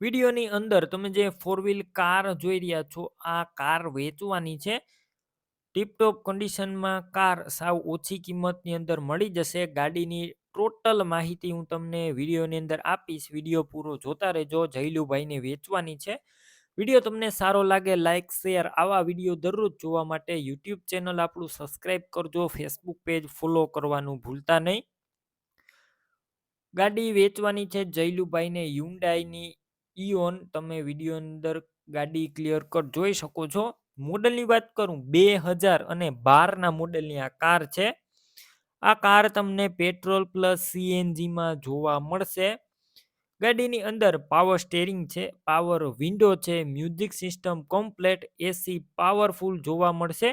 વિડીયોની અંદર તમે જે ફોર વ્હીલ કાર જોઈ રહ્યા છો, આ કાર વેચવાની છે. ટીપટોપ કન્ડિશનમાં કાર સાવ ઓછી કિંમતની અંદર મળી જશે. ગાડીની ટોટલ માહિતી હું તમને વિડીયોની અંદર આપીશ. વીડિયો પૂરો જોતા રહેજો. જયલુભાઈને વેચવાની છે. વીડિયો તમને સારો લાગે લાઇક શેર આવા વીડિયો દરરોજ જોવા માટે યુટ્યુબ ચેનલ આપણું સબસ્ક્રાઈબ કરજો. ફેસબુક પેજ ફોલો કરવાનું ભૂલતા નહીં. ગાડી વેચવાની છે જયલુભાઈને યુન્ડાઈની ઇઓન તમે વીડિયો અંદર ગાડી ક્લિયર કટ જોઈ શકો છો. મોડલની વાત કરું, બે હજાર અને બારના મોડલની આ કાર છે. આ કાર તમને પેટ્રોલ પ્લસ સીએનજીમાં જોવા મળશે. ગાડીની અંદર પાવર સ્ટેરિંગ છે પાવર વિન્ડો છે music system complete AC powerful જોવા મળશે.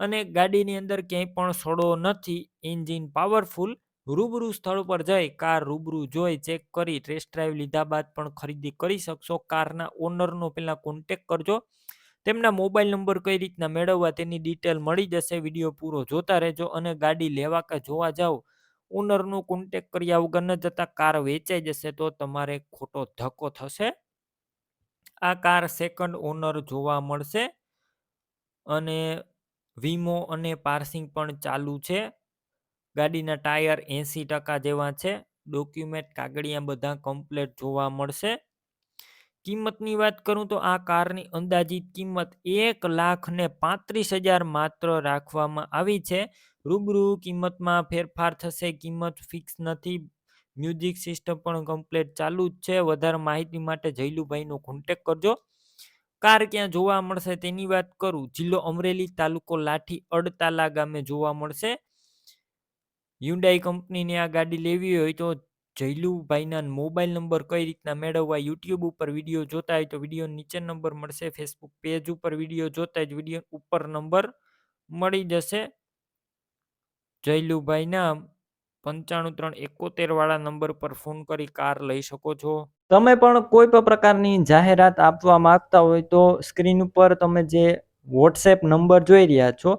અને ગાડીની અંદર ક્યાંય પણ સડો નથી એન્જિન પાવરફુલ રૂબરૂ સ્થળ પર જઈ, કાર રૂબરૂ જોઈ, ચેક કરી ટેસ્ટ ડ્રાઈવ લીધા બાદ પણ ખરીદી કરી શકશો. કારના ઓનરનો પહેલાં કોન્ટેક કરજો. તેમના મોબાઈલ નંબર કઈ રીતના મેળવવા તેની ડિટેલ મળી જશે. વીડિયો પૂરો જોતા રહેજો અને ગાડી લેવા કે જોવા જાઓ. ઓનરનો કોન્ટેક કર્યા વગર ન જતા કાર વેચાઈ જશે તો તમારે ખોટો ધક્કો થશે. આ કાર સેકન્ડ ઓનર જોવા મળશે. અને વીમો અને પાર્સિંગ પણ ચાલુ છે. ગાડીના ટાયર એંસી ટકા જેવા છે, ડોક્યુમેન્ટ કાગળિયા બધા કમ્પ્લેટ જોવા મળશે. કિંમતની વાત કરું તો આ કારની અંદાજિત કિંમત એક લાખ ને પાંત્રીસ હજાર માત્ર રાખવામાં આવી છે. રૂબરૂ કિંમતમાં ફેરફાર થશે, કિંમત ફિક્સ નથી. મ્યુઝિક સિસ્ટમ પણ કમ્પ્લેટ ચાલુ જ છે. વધારે માહિતી માટે જયલુભાઈનો કોન્ટેક કરજો. કાર ક્યાં જોવા મળશે તેની વાત કરું. જિલ્લો અમરેલી તાલુકો લાઠી અડતાલા ગામે જોવા મળશે. હ્યુન્ડાઈ કંપનીની આ ગાડી લેવી હોય તો જયલુભાઈના મોબાઈલ નંબર કઈ રીતના મેળવવા યુટ્યુબ ઉપર વીડિયો જોતા હોય તો વીડિયો નીચે નંબર મળશે ફેસબુક પેજ ઉપર વીડિયો જોતા જ વીડિયો ઉપર નંબર મળી જશે. જયલુભાઈના પંચાણું ત્રણ એકોતેર વાળા નંબર પર ફોન કરી કાર લઈ શકો છો. તમે પણ કોઈ પણ પ્રકારની જાહેરાત આપવા માંગતા હોય તો સ્ક્રીન ઉપર તમે જે વોટ્સએપ નંબર જોઈ રહ્યા છો